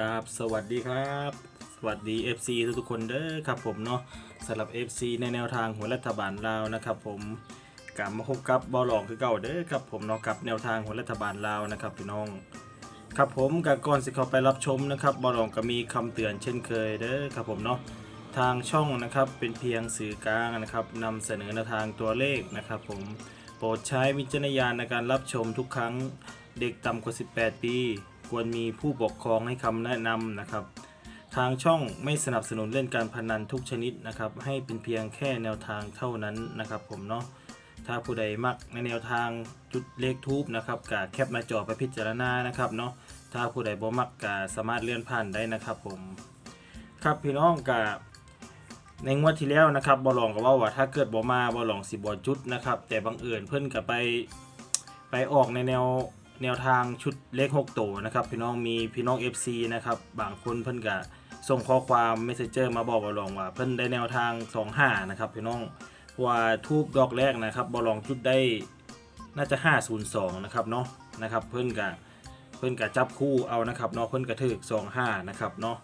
กับสวัสดีครับ สวัสดี FC ทุกคนเด้อครับผมเนาะสำหรับ FC ในแนวทางหัวรัฐบาลลาวนะครับผมกลับมาพบกับบอลลองคือเก่าเด้อครับผมเนาะกับแนวทางหัวรัฐบาลลาวนะครับพี่น้อง ครับผมกับก่อนสิเข้าไปรับชมนะครับบอลลองก็มีคำเตือนเช่นเคยเด้อครับผมเนาะทางช่องนะครับเป็นเพียงสื่อกลางนะครับนำเสนอแนวทางตัวเลขนะครับ ผมโปรดใช้วิจารณญาณในการรับชมทุกครั้งเด็กต่ำกว่า 18 ปี ควรมีผู้ปกครองให้คำแนะนำนะครับ ทางช่องไม่สนับสนุนเล่นการพนันทุกชนิดนะครับ ให้เป็นเพียงแค่แนวทางเท่านั้นนะครับ ผมเนาะถ้าผู้ใดมักในแนวทางจุดเลขทูบนะครับกาแคปหน้าจอไปพิจารณานะครับเนาะถ้าผู้ใดบ่มักกาสามารถเลื่อนผ่านได้นะครับ ผม ครับพี่น้องกาในงวดที่แล้วนะครับบอลองก็ว่าว่าถ้าเกิดบ่มาบอลองสิบ่จุดนะครับ แต่บังเอิญเพิ่นก็ไปไปออกในแนว แนวทางชุดเลข6ตัวนะครับพี่น้องมีพี่น้อง FC นะครับบางคนเพิ่นก็ส่งข้อความเมสเซจเจอร์มาบอกบอลองว่าเพิ่นได้แนวทาง 25 นะครับพี่น้องว่าทูบดอกแรกนะครับบอลองจุดได้น่าจะ 502 นะครับเนาะนะครับเพิ่นก็เพิ่นก็จับคู่เอานะครับเนาะเพิ่นก็ถึก25 นะครับเนาะ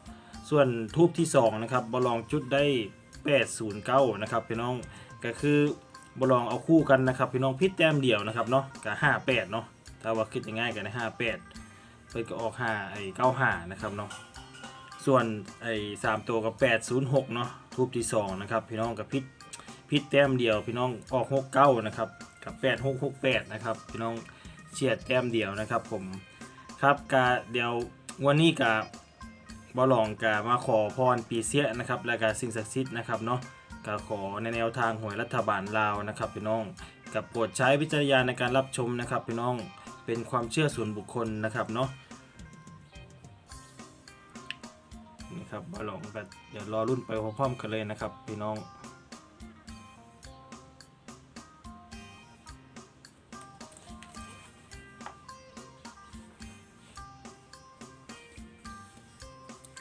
ส่วนทูบที่2นะครับบอลองจุดได้ 809 นะครับพี่น้องก็คือบอลองเอาคู่กันนะครับพี่น้องพิษแต้มเดียวนะครับเนาะกับ58 เนาะ ถ้าว่าคิดง่ายๆกันใน58เพิ่นก็ออก5ไอ้95นะครับเนาะส่วนไอ้3ตัวกับ806เนาะทูบที่2นะครับพี่น้องกับพิษพิษแต้มเดียว พี่น้องออก69นะครับกับ8668นะครับพี่น้องเฉียดแต้มเดียวนะครับผมครับกาเดี๋ยววันนี้กับบอลองกามาขอพรปีเสียนะครับและกาสิ่งศักดิ์สิทธิ์นะครับเนาะกาขอในแนวทางหวยรัฐบาลลาวนะครับพี่น้องกับโปรดใช้วิจารณญาณในการรับชมนะครับพี่น้อง เป็นความเชื่อส่วนบุคคลนะครับเนาะนี่ครับบอลองก็เดี๋ยวรอรุ่นไปพร้อมๆกันเลยนะครับพี่น้อง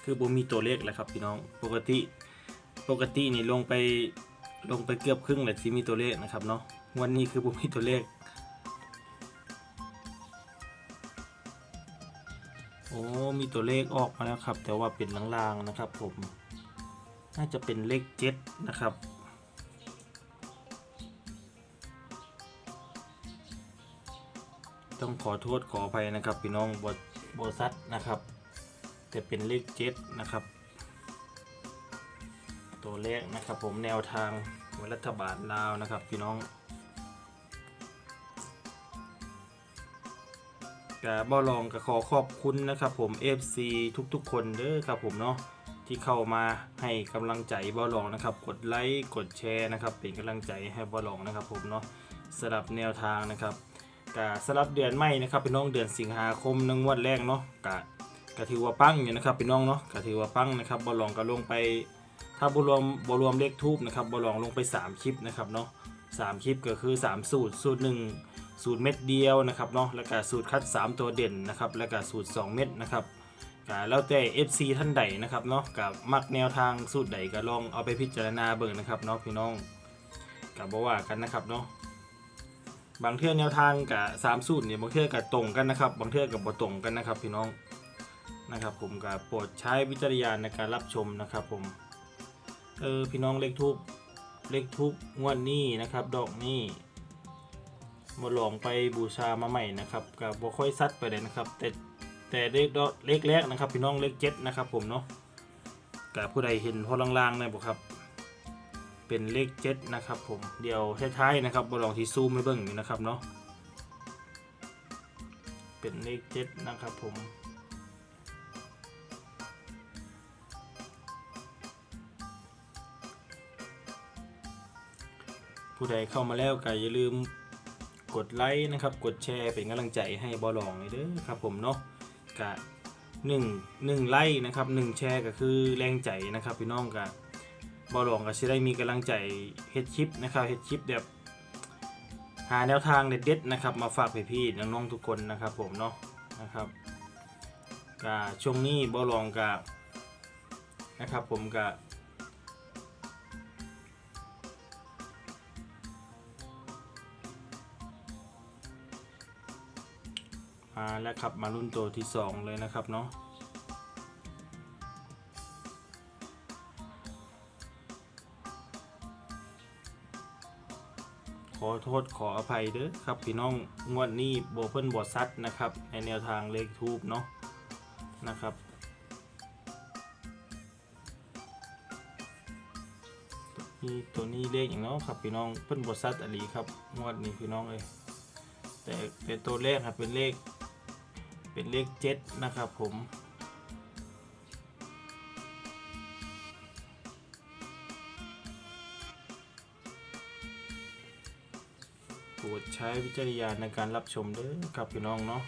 คือบ่มีตัวเลขแหละครับพี่น้องปกติปกตินี่ลงไปลงไปเกือบครึ่งเลยที่มีตัวเลขนะครับเนาะวันนี้คือบ่มีตัวเลข โอ้มีตัวเลขออกมาแล้วครับ แต่ว่าเป็นลางๆนะครับผม น่าจะเป็นเลขเจ็ดนะครับต้องขอโทษขออภัยนะครับ พี่น้องบโบซัดนะครับจะเป็นเลขเจ็ดนะครับ ตัวเลขนะครับผมแนวทางของรัฐบาลลาวนะครับ พี่น้อง กาบอลองก็ขอขอบคุณนะครับผม FC ทุกๆ คนเด้อครับผมเนาะที่เข้ามาให้กำลังใจบอลองนะครับ กดไลค์กดแชร์นะครับ เป็นกำลังใจให้บอลองนะครับผมเนาะสำหรับแนวทางนะครับกาสำหรับเดือนไม่นะครับพี่น้องเดือนสิงหาคมนึงวันแรกเนาะกะก็ถือว่าปังอยู่นะครับพี่น้องเนาะก็ถือว่าปังนะครับบอลลองก็ลงไป ถ้าบรวมบรวมเลขทูบนะครับบอลลองลงไป 3 คลิปนะครับเนาะสามคลิปก็คือ 3 สูตรสูตร1 สูตรเม็ดเดียวนะครับเนาะแล้วก็สูตรคัด 3 ตัวเด่นนะครับแล้วก็สูตร 2 เม็ดนะครับก็แล้วแต่ FC ท่านใดนะครับเนาะกับมักแนวทางสูตรใดก็ลองเอาไปพิจารณาเบิ่งนะครับเนาะพี่น้องกับบ่ว่ากันนะครับเนาะบางเทื่อแนวทางกับสามสูตรเนี่ยบางเทื่อกับตรงกันนะครับ บางเทื่อกับบ่ตรงกันนะครับ พี่น้องนะครับ ผมก็โปรดใช้วิจารณญาณในการรับชมนะครับ ผมเออพี่น้องเลขทูบเลขทูบงวดนี้นะครับ ดอกนี้ มาลองไปบูชามาใหม่นะครับกับบ่ค่อยซัดไปเลยนะครับ แต่แต่เลขดอกเลขแรกนะครับ พี่น้องเลขเจ็ดนะครับ ผมเนาะกับผู้ใดเห็นพอลางๆเนี่ยบอกครับ เป็นเลขเจ็ดนะครับ ผมเดี๋ยวท้ายๆนะครับบอลองที่ซูมให้เบิ่งอยู่นะครับเนาะเป็นเลขเจ็ดนะครับ ผมผู้ใดเข้ามาแล้วก็อย่าลืม กดไลค์นะครับ กดแชร์เป็นกำลังใจให้บอลองเลยเด้อครับผมเนาะกะหนึ่งหนึ่งไลค์นะครับหนึ่งแชร์ก็คือแรงใจนะครับพี่น้องกะบอลองก็จะได้มีกำลังใจเฮ็ดคลิปนะครับเฮ็ดคลิปแบบหาแนวทางเด็ดๆนะครับมาฝากพี่ๆน้องๆทุกคนนะครับผมเนาะนะครับกะช่วงนี้บอลองกะนะครับผมกะาแล้วครับมารุ่นตัวที่ 2 เลยนะครับเนาะขอโทษขออภัยเด้อครับพี่น้องงวดนี้โบเพิ่นบอดซัดนะครับในแนวทางเลขทูบเนาะนะครับ นี่ตัวนี้เลขอย่างเนาะครับพี่น้องเพิ่นบอดซัดอลีครับงวดนี้พี่น้องเลยแต่เป็นตัวเลขครับเป็นเลข เป็นเลขเจ็ดนะครับผมโปรดใช้วิจารณญาณในการรับชมด้อครับพี่น้องเนาะ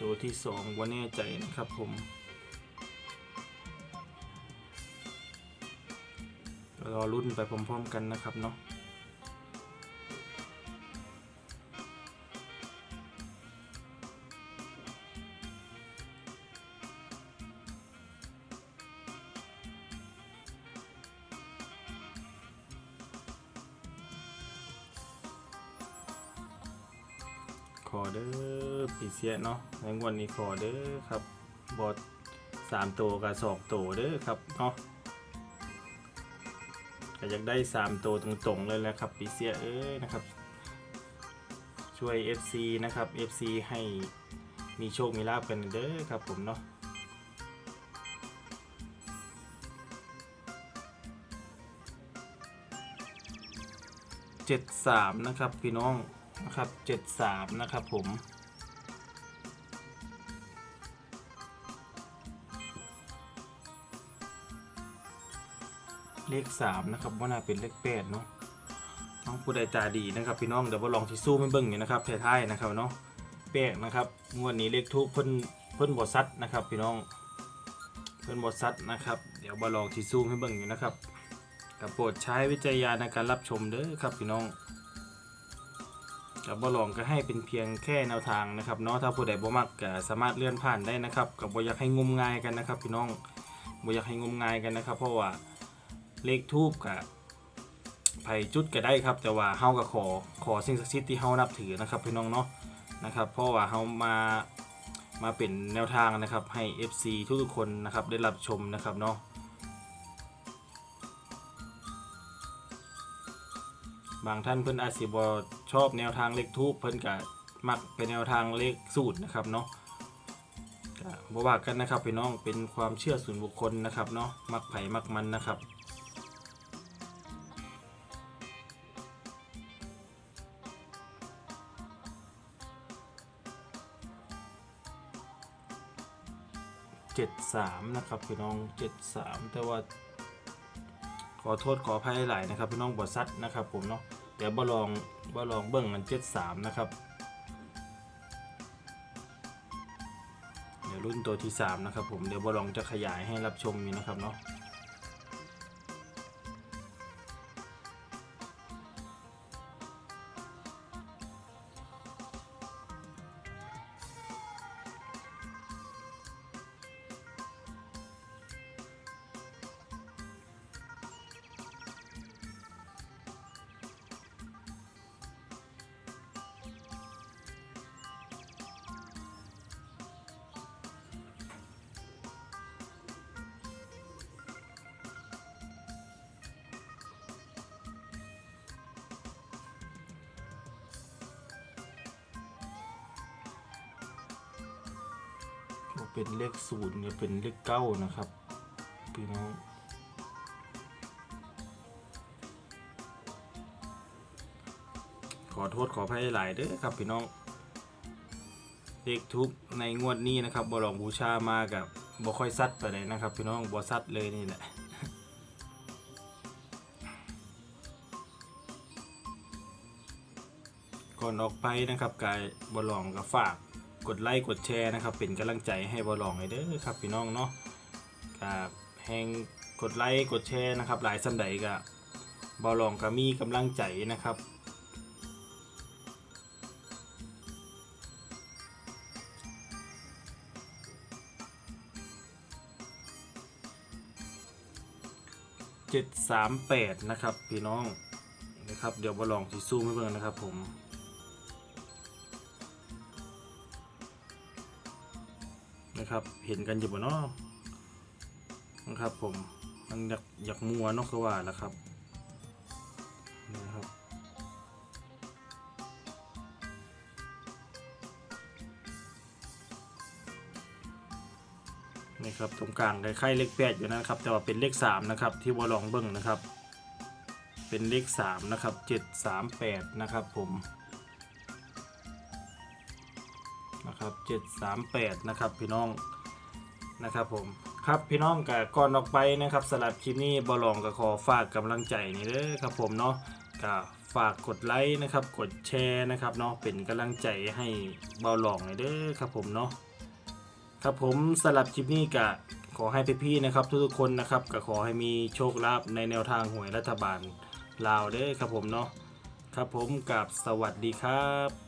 ตัวที่สองว่าแน่ใจนะครับผม รอรุ่นไปพร้อมๆกันนะครับเนาะขอเด้อปีเสียเนาะในวันนี้ขอเด้อครับบอดสามตัวกับสองตัวเด้อครับเนาะ ก็อยากได้สามตัวตรงๆเลยแหละครับปีเสียเอ้ยนะครับ ช่วย FC นะครับ FC ให้มีโชคมีลาบกันเด้อครับผมเนาะเจ็ดสามนะครับพี่น้องนะครับเจ็ดสามนะครับผม เลขสามนะครับว่าน่าเป็นเลขแปดเนาะน้องผู้ใดตาดีนะครับ พี่น้องเดี๋ยวว่าลองที่สู้ไม่เบิ่งอยู่นะครับท้ายๆนะครับเนาะแปลกนะครับงวดนี้เลขทุกเพิ่นเพิ่นบอซัดนะครับ พี่น้องเพิ่นบอซัดนะครับ เดี๋ยวว่าลองที่สู้ให้เบิ่งอยู่นะครับกับโปรดใช้วิจารณญาณในการรับชมเด้อครับพี่น้องกับบอลองก็ให้เป็นเพียงแค่แนวทางนะครับเนาะถ้าผู้ใดบ่มักก็สามารถเลื่อนผ่านได้นะครับกับบอยากให้งมงายกันนะครับ พี่น้องบอยากให้งมงายกันนะครับ เพราะว่า เลขทูบกับไผ่จุดก็ได้ครับ แต่ว่าเฮาก็ขอขอสิ่งศักดิ์สิทธิ์ที่เฮานับถือนะครับพี่น้องเนาะนะครับ เพราะว่าเฮามามาเป็นแนวทางนะครับให้ FC ทุกๆคนนะครับได้รับชมนะครับเนาะบางท่านเพิ่นอาจสิบ่ชอบแนวทางเลขทูบเพิ่นก็มักเป็นแนวทางเลขสูตรนะครับเนาะบ่ว่ากันนะครับพี่น้องเป็นความเชื่อส่วนบุคคลนะครับเนาะมักไผ่มักมันนะครับ เจ็ดสามนะครับพี่น้องเจ็ดสามแต่ว่า ขอโทษขออภัยหลายนะครับพี่น้องบอซัดนะครับผมเนาะเดี๋ยวบอลองบอลองเบิ่งกันเจ็ดสามนะครับ เดี๋ยวรุ่นตัวที่สามนะครับผมเดี๋ยวบอลองจะขยายให้รับชมอยู่นะครับเนาะ เป็นเลขศูนย์เนี่ยเป็นเลขเก้านะครับพี่น้องขอโทษขออภัยหลายเด้อครับพี่น้องเลขทุบในงวดนี้นะครับบอลองบูชามากับบ่ค่อยซัดไปเลยนะครับ พี่น้องบ่ซัดเลยนี่แหละก่อนออกไปนะครับกายบอลองก็ฝาก กดไลค์กดแชร์นะครับ เป็นกำลังใจให้บอลองเลยเด้อครับพี่น้องเนาะกับแหงกดไลค์กดแชร์นะครับ หลายสันใดก็บอลองก็มีกำลังใจนะครับเจ็ดสามแปดนะครับ พี่น้องนะครับ เดี๋ยวบอลองสีสู้ไม่เบิ่งนะครับผม นะครับ เห็นกันอยู่บ่เนาะนะครับ ผมมันอยากอยากมัวเนาะคือว่าแล้วครับนะครับนี่ครับตรงกลางคล้ายๆเลขแปดอยู่นะครับ แต่ว่าเป็นเลขสามนะครับ ที่วอลองเบิ้งนะครับ เป็นเลขสามนะครับเจ็ดสามแปดนะครับ ผม นะครับเจ็ดสามแปดนะครับพี่น้องนะครับผมครับพี่น้องกับก่อนออกไปนะครับสำหรับคลิปนี้บอลองก็ขอฝากกำลังใจนี่เด้อครับผมเนาะก็ฝากกดไลค์นะครับกดแชร์นะครับเนาะเป็นกำลังใจให้บอลองนี่เด้อครับผมเนาะครับผมสำหรับคลิปนี้ก็ขอให้พี่ๆนะครับ ทุกๆคนนะครับก็ขอให้มีโชคลาภในแนวทางหวยรัฐบาลลาวเด้อครับผมเนาะครับผมกับสวัสดีครับ